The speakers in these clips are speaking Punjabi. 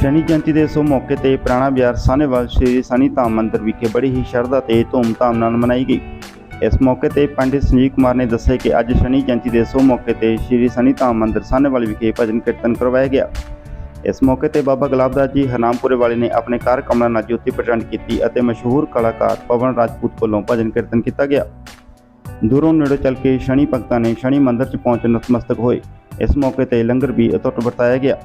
ਸ਼ਨੀ ਜਯੰਤੀ ਦੇ ਸੋ ਮੌਕੇ ਤੇ ਪ੍ਰਾਣਾ ਬਿਹਾਰ ਸਾਨੇਵਾਲ ਸ਼੍ਰੀ ਸਨੀ ਧਾਮ ਮੰਦਿਰ ਵਿਖੇ ਬੜੀ ਹੀ ਸ਼ਰਧਾ ਤੇ ਧੂਮਧਾਮ ਨਾਲ ਮਨਾਈ ਗਈ। ਇਸ ਮੌਕੇ ਤੇ ਪੰਡਿਤ ਸੰਜੀਵ ਕੁਮਾਰ ਨੇ ਦੱਸਿਆ ਕਿ ਅੱਜ ਸ਼ਨੀ ਜਯੰਤੀ ਦੇ ਸੋ ਮੌਕੇ ਤੇ ਸ਼੍ਰੀ ਸਨੀ ਧਾਮ ਮੰਦਿਰ ਸਾਨੇਵਾਲ ਵਿਖੇ ਭਜਨ ਕੀਰਤਨ ਕਰਵਾਇਆ ਗਿਆ। ਇਸ ਮੌਕੇ ਤੇ ਬਾਬਾ ਗੁਲਾਬਦਾਸ ਜੀ ਹਰਨਾਮਪੁਰੇ ਵਾਲੇ ਨੇ ਆਪਣੇ ਕਾਰ ਕਮਲਾ ਨਾਲ ਜੋਤੀ ਪ੍ਰਚੰਡ ਕੀਤੀ ਅਤੇ ਮਸ਼ਹੂਰ ਕਲਾਕਾਰ ਪਵਨ ਰਾਜਪੂਤ ਵੱਲੋਂ ਭਜਨ ਕੀਰਤਨ ਕੀਤਾ ਗਿਆ। ਦੂਰੋਂ ਨੇੜੇ ਚੱਲ ਕੇ ਸ਼ਨੀ ਭਗਤਾਂ ਨੇ ਸ਼ਨੀ ਮੰਦਿਰ 'ਚ ਪਹੁੰਚ ਨਤਮਸਤਕ ਹੋਏ। ਇਸ ਮੌਕੇ ਤੇ ਲੰਗਰ ਵੀ ਅਤੁੱਟ ਵਰਤਾਇਆ ਗਿਆ।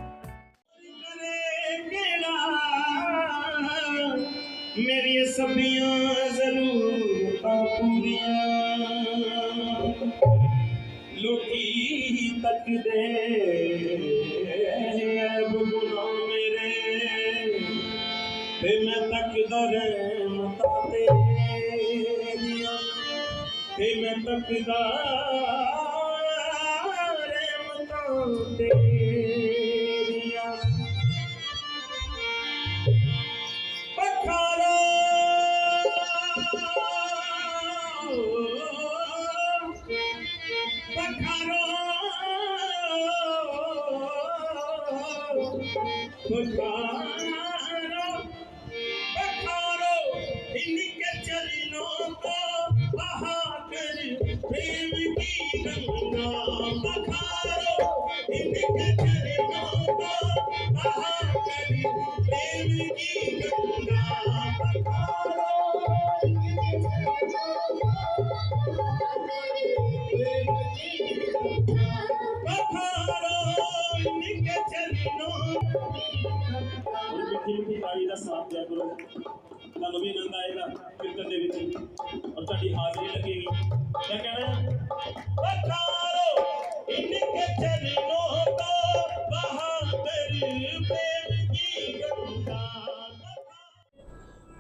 ਮੇਰੀਆਂ ਸਭੀਆਂ ਜ਼ਰੂਰਤਾਂ ਪੂਰੀਆਂ ਲੋਕੀ ਤੱਕਦੇ ਐਬ ਗੁਨਾਹ ਮੇਰੇ ਤੇ ਮੈਂ ਤੱਕਦਾ ਰਹਿਮਤਾਂ ਤੇਰੀਆਂ ਤੇ ਮੈਂ ਤੱਕਦਾ ਰਹਿਮਤਾਂ ਤੇਰੀਆਂ God.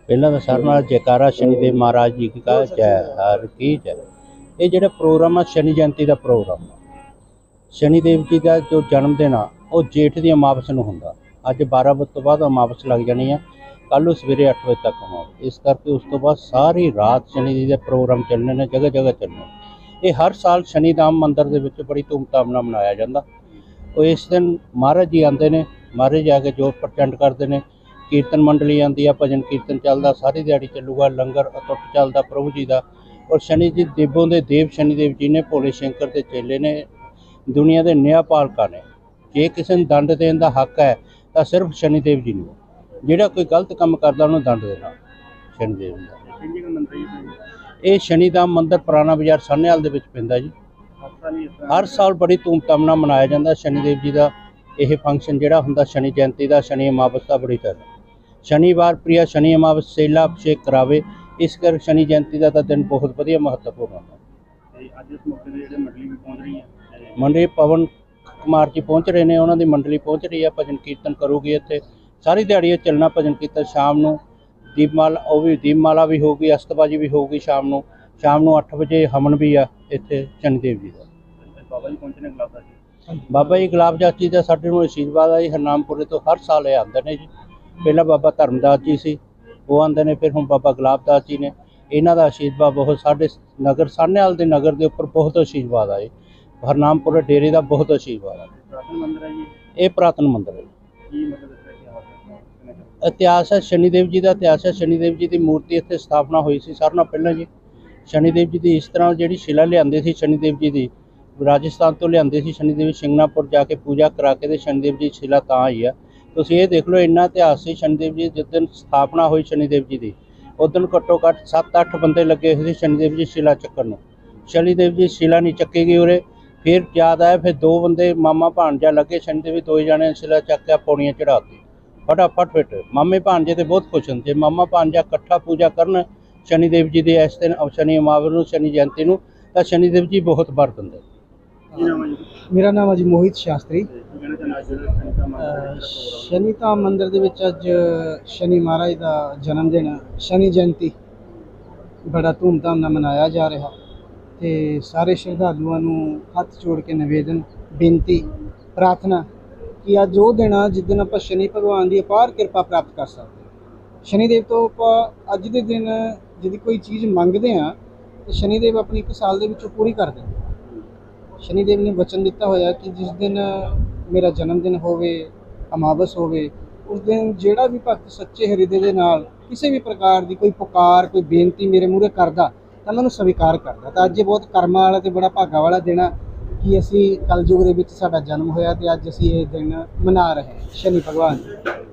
ਪਹਿਲਾਂ ਤਾਂ ਸਾਰਿਆਂ ਨਾਲ ਜੈਕਾਰਾ ਸ਼ਨੀਦੇਵ ਮਹਾਰਾਜ ਜੀ ਕੀ ਕਾ ਜੈ ਹਰ ਕੀ ਜੈ। ਇਹ ਜਿਹੜਾ ਪ੍ਰੋਗਰਾਮ ਆ, ਸ਼ਨੀ ਜਯੰਤੀ ਦਾ ਪ੍ਰੋਗਰਾਮ ਆ। ਸ਼ਨੀਦੇਵ ਜੀ ਦਾ ਜੋ ਜਨਮ ਦਿਨ ਆ, ਉਹ ਜੇਠ ਦੀ ਅਮਾਵਸ ਨੂੰ ਹੁੰਦਾ। ਅੱਜ 12 ਵਜੇ ਤੋਂ ਬਾਅਦ ਅਮਾਵਸ ਲੱਗ ਜਾਣੀ ਆ। ਕੱਲ੍ਹ ਨੂੰ ਸਵੇਰੇ 8 ਵਜੇ ਤੱਕ ਅਮਾਵਸ ਇਸ ਕਰਕੇ ਉਸ ਤੋਂ ਬਾਅਦ ਸਾਰੀ ਰਾਤ ਸ਼ਨੀ ਜੀ ਦੇ ਪ੍ਰੋਗਰਾਮ ਚੱਲਣੇ ਨੇ, ਜਗ੍ਹਾ ਜਗ੍ਹਾ ਚੱਲਣੇ ਇਹ ਹਰ ਸਾਲ ਸ਼ਨੀ ਧਾਮ ਮੰਦਿਰ ਦੇ ਵਿੱਚ ਬੜੀ ਧੂਮਧਾਮ ਨਾਲ ਮਨਾਇਆ ਜਾਂਦਾ। ਉਹ ਇਸ ਦਿਨ ਮਹਾਰਾਜ ਜੀ ਆਉਂਦੇ ਨੇ। ਮਹਾਰਾਜ ਆ ਕੇ ਜੋ ਪ੍ਰਚੰਡ ਕਰਦੇ ਨੇ। ਕੀਰਤਨ ਮੰਡਲੀ ਆਉਂਦੀ ਆ ਭਜਨ ਕੀਰਤਨ ਚੱਲਦਾ ਸਾਰੀ ਦਿਹਾੜੀ ਚੱਲੂਗਾ ਲੰਗਰ ਅਟੁੱਟ ਚੱਲਦਾ ਪ੍ਰਭੂ ਜੀ ਦਾ। ਔਰ ਸ਼ਨੀ ਜੀ ਦੇਵੋਂ ਦੇ ਦੇਵ ਸ਼ਨੀਦੇਵ ਜੀ ਨੇ ਭੋਲੇ ਸ਼ੰਕਰ ਦੇ ਚੇਲੇ ਨੇ ਦੁਨੀਆ ਦੇ ਨਿਆਂਪਾਲਕਾਂ ਨੇ। ਜੇ ਕਿਸੇ ਨੂੰ ਦੰਡ ਦੇਣ ਦਾ ਹੱਕ ਹੈ ਤਾਂ ਸਿਰਫ ਸ਼ਨੀਦੇਵ ਜੀ ਨੂੰ। ਜਿਹੜਾ ਕੋਈ ਗਲਤ ਕੰਮ ਕਰਦਾ ਉਹਨੂੰ ਦੰਡ ਦੇਣਾ ਦਾ। ਜੀ ਮੰਤਰੀ ਜੀ ਇਹ ਸ਼ਨੀ ਦਾ ਮੰਦਿਰ ਪੁਰਾਣਾ ਬਾਜ਼ਾਰ ਸਾਹਨੇਵਾਲ ਦੇ ਵਿੱਚ ਪੈਂਦਾ ਜੀ। ਹਰ ਸਾਲ ਬੜੀ ਧੂਮਧਾਮ ਨਾਲ ਮਨਾਇਆ ਜਾਂਦਾ ਸ਼ਨੀਦੇਵ ਜੀ ਦਾ। ਇਹ ਫੰਕਸ਼ਨ ਜਿਹੜਾ ਹੁੰਦਾ ਸ਼ਨੀ ਜਯੰਤੀ ਦਾ ਸ਼ਨੀ ਅਮਾਵਸ ਦਾ ਬੜੀ ਤਰ੍ਹਾਂ। ਸ਼ਨੀਵਾਰ ਪ੍ਰਿਆ ਸ਼ਨੀ ਅਮਾਵਸ ਸੇਲਾ ਅਭਿਸ਼ੇਕ ਕਰਾਵੇ ਇਸ ਕਰ ਸ਼ਨੀ ਜਯੰਤੀ ਦਾ ਤਾਂ ਦਿਨ ਬਹੁਤ ਵਧੀਆ ਮਹੱਤਵਪੂਰਨ ਹੁੰਦਾ। ਤੇ ਅੱਜ ਇਸ ਮੌਕੇ ਤੇ ਜਿਹੜੇ ਮੰਡਲੀ ਵੀ ਪਹੁੰਚ ਰਹੀ ਹੈ ਮੰਡਲੀ ਪਵਨ ਕੁਮਾਰ ਜੀ ਪਹੁੰਚ ਰਹੇ ਨੇ ਉਹਨਾਂ ਦੀ ਮੰਡਲੀ ਪਹੁੰਚ ਰਹੀ ਹੈ ਭਜਨ ਕੀਰਤਨ ਕਰੂਗੀ ਇੱਥੇ। ਸਾਰੀ ਦਿਹਾੜੀ ਇਹ ਚੱਲਣਾ ਭਜਨ ਕੀਰਤਨ ਸ਼ਾਮ ਨੂੰ। ਦੀਪਮਾਲਾ ਉਹ ਵੀ ਦੀਪਮਾਲਾ ਵੀ ਹੋਊਗੀ ਅਸਤਬਾਜੀ ਵੀ ਹੋਊਗੀ ਸ਼ਾਮ ਨੂੰ। ਸ਼ਾਮ ਨੂੰ 8 ਵਜੇ ਹਵਨ ਵੀ ਆ ਇੱਥੇ ਸ਼ਨੀਦੇਵ ਜੀ ਦਾ। ਬਾਬਾ ਜੀ ਪਹੁੰਚਣੇ ਗਲਾਬਾ ਜੀ ਬਾਬਾ ਜੀ ਗੁਲਾਬ ਦਾਸ ਜੀ ਦਾ ਸਾਡੇ ਨੂੰ ਆਸ਼ੀਰਵਾਦ ਆ ਜੀ ਹਰਨਾਮਪੁਰੇ ਤੋਂ ਹਰ ਸਾਲ ਇਹ ਆਉਂਦੇ ਨੇ ਜੀ। ਪਹਿਲਾਂ ਬਾਬਾ ਧਰਮਦਾਸ ਜੀ ਸੀ ਉਹ ਆਉਂਦੇ ਨੇ ਫਿਰ ਹੁਣ ਬਾਬਾ ਗੁਲਾਬ ਦਾਸ ਜੀ ਨੇ। ਇਹਨਾਂ ਦਾ ਆਸ਼ੀਰਵਾਦ ਬਹੁਤ ਸਾਡੇ ਨਗਰ ਸਾਹਨੇਵਾਲ ਦੇ ਨਗਰ ਦੇ ਉੱਪਰ ਬਹੁਤ ਆਸ਼ੀਰਵਾਦ ਆ ਜੀ ਹਰਨਾਮਪੁਰੇ ਡੇਰੇ ਦਾ ਬਹੁਤ ਆਸ਼ੀਰਵਾਦ ਆ ਪ੍ਰਾਤਨ ਮੰਦਿਰ ਹੈ ਜੀ? ਇਹ ਪ੍ਰਾਤਨ ਮੰਦਿਰ ਹੈ ਇਤਿਹਾਸ ਹੈ ਸ਼ਨੀਦੇਵ ਜੀ ਦਾ ਇਤਿਹਾਸ ਹੈ। ਸ਼ਨੀਦੇਵ ਜੀ ਦੀ ਮੂਰਤੀ ਇੱਥੇ ਸਥਾਪਨਾ ਹੋਈ ਸੀ ਸਾਰਿਆਂ ਨਾਲੋਂ ਪਹਿਲਾਂ ਜੀ। ਸ਼ਨੀਦੇਵ ਜੀ ਦੀ ਇਸ ਤਰ੍ਹਾਂ ਜਿਹੜੀ ਸ਼ਿਲਾ ਲਿਆਂਦੇ ਸੀ ਸ਼ਨੀਦੇਵ ਜੀ ਦੀ ਰਾਜਸਥਾਨ ਤੋਂ ਲਿਆਂਦੇ ਸੀ ਸ਼ਨੀਦੇਵ ਸਿੰਗਨਾਪੁਰ ਜਾ ਕੇ ਪੂਜਾ ਕਰਾ ਕੇ ਤੇ ਸ਼ਨੀਦੇਵ ਜੀ ਸ਼ਿਲਾ ਤਾਂ ਆਈ ਆ। ਤੁਸੀਂ ਇਹ ਦੇਖ ਲਓ, ਇੰਨਾ ਇਤਿਹਾਸ ਸੀ ਸ਼ਨੀਦੇਵ ਜੀ, ਜਿਸ ਦਿਨ ਸਥਾਪਨਾ ਹੋਈ ਸ਼ਨੀਦੇਵ ਜੀ ਦੀ। ਉਸ ਘੱਟੋ ਘੱਟ 7-8 ਬੰਦੇ ਲੱਗੇ ਹੋਏ ਸੀ ਸ਼ਨੀਦੇਵ ਜੀ ਸ਼ਿਲਾ ਚੱਕਣ ਨੂੰ। ਸ਼ਨੀਦੇਵ ਜੀ ਸ਼ਿਲਾ ਨਹੀਂ ਚੱਕੀ ਗਈ ਉਰੇ। ਫਿਰ ਯਾਦ ਆਇਆ, ਫਿਰ ਦੋ ਬੰਦੇ ਮਾਮਾ ਭਾਣਜਾ ਲੱਗੇ ਸ਼ਨੀਦੇਵ ਜੀ ਦੋ ਹੀ ਜਾਣੇ ਸ਼ਿਲਾ ਚੱਕ ਕੇ ਪੌੜੀਆਂ ਚੜਾਤੀ ਫਟਾਫਟ ਫਿੱਟ। ਮਾਮੇ ਭਾਣਜੇ ਤੇ ਬਹੁਤ ਖੁਸ਼ ਹੁੰਦੇ। ਮਾਮਾ ਭਾਣਜਾ ਇਕੱਠਾ ਪੂਜਾ ਕਰਨ ਸ਼ਨੀਦੇਵ ਜੀ ਦੇ ਇਸ ਦਿਨ ਸ਼ਨੀ ਮਾਵਰ ਨੂੰ, ਸ਼ਨੀ ਜਯੰਤੀ ਨੂੰ, ਤਾਂ ਸ਼ਨੀਦੇਵ ਜੀ ਬਹੁਤ ਵਰ ਦਿੰਦੇ। ਮੇਰਾ ਨਾਮ ਹੈ ਜੀ? ਮੋਹਿਤ ਸ਼ਾਸਤਰੀ। ਅੱਜ ਸ਼ਨੀ ਸ਼ਨੀ ਧਾਮ ਮੰਦਿਰ ਦੇ ਵਿੱਚ ਅੱਜ ਸ਼ਨੀ ਮਹਾਰਾਜ ਦਾ ਜਨਮ ਦਿਨ ਸ਼ਨੀ ਜਯੰਤੀ ਬੜਾ ਧੂਮਧਾਮ ਨਾਲ ਮਨਾਇਆ ਜਾ ਰਿਹਾ। ਤੇ ਸਾਰੇ ਸ਼ਰਧਾਲੂਆਂ ਨੂੰ ਹੱਥ ਜੋੜ ਕੇ ਨਿਵੇਦਨ ਬੇਨਤੀ ਪ੍ਰਾਰਥਨਾ ਕਿ ਅੱਜ ਉਹ ਦਿਨ ਆ ਜਿਸ ਦਿਨ ਆਪਾਂ ਸ਼ਨੀ ਭਗਵਾਨ ਦੀ ਅਪਾਰ ਕਿਰਪਾ ਪ੍ਰਾਪਤ ਕਰ ਸਕਦੇ ਹਾਂ। ਸ਼ਨੀਦੇਵ ਤੋਂ ਆਪਾਂ ਅੱਜ ਦੇ ਦਿਨ ਜਿਹਦੀ ਕੋਈ ਚੀਜ਼ ਮੰਗਦੇ ਆ ਤੇ ਸ਼ਨੀਦੇਵ ਆਪਣੀ ਇੱਕ ਸਾਲ ਦੇ ਵਿੱਚੋਂ ਪੂਰੀ ਕਰ ਦਿੰਦੇ ਸ਼ਨੀਦੇਵ ਨੇ ਵਚਨ ਦਿੱਤਾ ਹੋਇਆ ਕਿ ਜਿਸ ਦਿਨ ਮੇਰਾ ਜਨਮ ਦਿਨ ਹੋਵੇ, ਅਮਾਵਸ ਹੋਵੇ, ਉਸ ਦਿਨ ਜਿਹੜਾ ਵੀ ਭਗਤ ਸੱਚੇ ਹਿਰਦੇ ਦੇ ਨਾਲ ਕਿਸੇ ਵੀ ਪ੍ਰਕਾਰ ਦੀ ਕੋਈ ਪੁਕਾਰ, ਕੋਈ ਬੇਨਤੀ ਮੇਰੇ ਮੂਹਰੇ ਕਰਦਾ, ਤਾਂ ਮੈਂ ਉਹਨੂੰ ਸਵੀਕਾਰ ਕਰਦਾ। ਤਾਂ ਅੱਜ ਇਹ ਬਹੁਤ ਕਰਮਾਂ ਵਾਲਾ ਤੇ ਬੜਾ ਭਾਗਾ ਵਾਲਾ ਦਿਨ ਆ ਕਿ ਅਸੀਂ ਕਲਯੁਗ ਦੇ ਵਿੱਚ ਸਾਡਾ ਜਨਮ ਹੋਇਆ ਤੇ ਅੱਜ ਅਸੀਂ ਇਹ ਦਿਨ ਮਨਾ ਰਹੇ ਹਾਂ। ਸ਼ਨੀ ਭਗਵਾਨ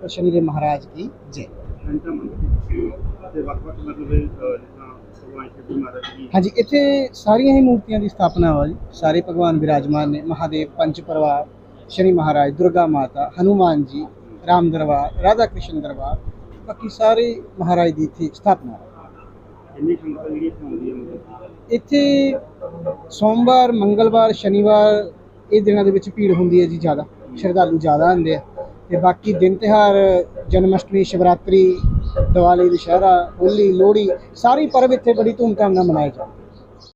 ਤੇ ਸ਼ਨੀ ਦੇ ਮਹਾਰਾਜ ਕੀ ਜੈ। ਸੰਤਾ ਮੰਦਰ ਤੇ ਵੱਖ-ਵੱਖ ਮਤਲਬ ਇਹ, ਅਹ, ਜਿੱਦਾਂ ਭਗਵਾਨ ਸ਼ਿਵ ਜੀ ਮਹਾਰਾਜ ਜੀ। ਹਾਂਜੀ ਇੱਥੇ ਸਾਰੀਆਂ ਹੀ ਮੂਰਤੀਆਂ ਦੀ ਸਥਾਪਨਾ ਵਾ ਜੀ। ਸਾਰੇ ਭਗਵਾਨ ਵਿਰਾਜਮਾਨ ਨੇ। ਮਹਾਦੇਵ ਪੰਜ ਪਰਿਵਾਰ ਸ਼ਨੀ ਮਹਾਰਾਜ ਦੁਰਗਾ ਮਾਤਾ ਹਨੂਮਾਨ ਜੀ ਰਾਮ ਦਰਬਾਰ ਰਾਧਾ ਕ੍ਰਿਸ਼ਨ ਦਰਬਾਰ ਬਾਕੀ ਸਾਰੇ ਮਹਾਰਾਜ ਦੀ ਇੱਥੇ ਸਥਾਪਨਾ ਹੈ ਇੰਨੀ ਸੰਗਤ ਜਿਹੜੀ ਇੱਥੇ ਆਉਂਦੀ ਹੈ ਮਤਲਬ ਇੱਥੇ ਸੋਮਵਾਰ ਮੰਗਲਵਾਰ ਸ਼ਨੀਵਾਰ ਇਹ ਦਿਨਾਂ ਦੇ ਵਿੱਚ ਭੀੜ ਹੁੰਦੀ ਹੈ ਜੀ ਜ਼ਿਆਦਾ। ਸ਼ਰਧਾਲੂ ਜ਼ਿਆਦਾ ਆਉਂਦੇ ਆ। ਤੇ ਬਾਕੀ ਦਿਨ ਤਿਉਹਾਰ ਜਨਮ ਅਸ਼ਟਮੀ ਸ਼ਿਵਰਾਤਰੀ, ਦੀਵਾਲੀ, ਦੁਸ਼ਹਿਰਾ, ਹੋਲੀ, ਲੋਹੜੀ, ਸਾਰੀ ਪਰਬ ਇੱਥੇ ਬੜੀ ਧੂਮਧਾਮ ਨਾਲ ਮਨਾਏ ਜਾਂਦੇ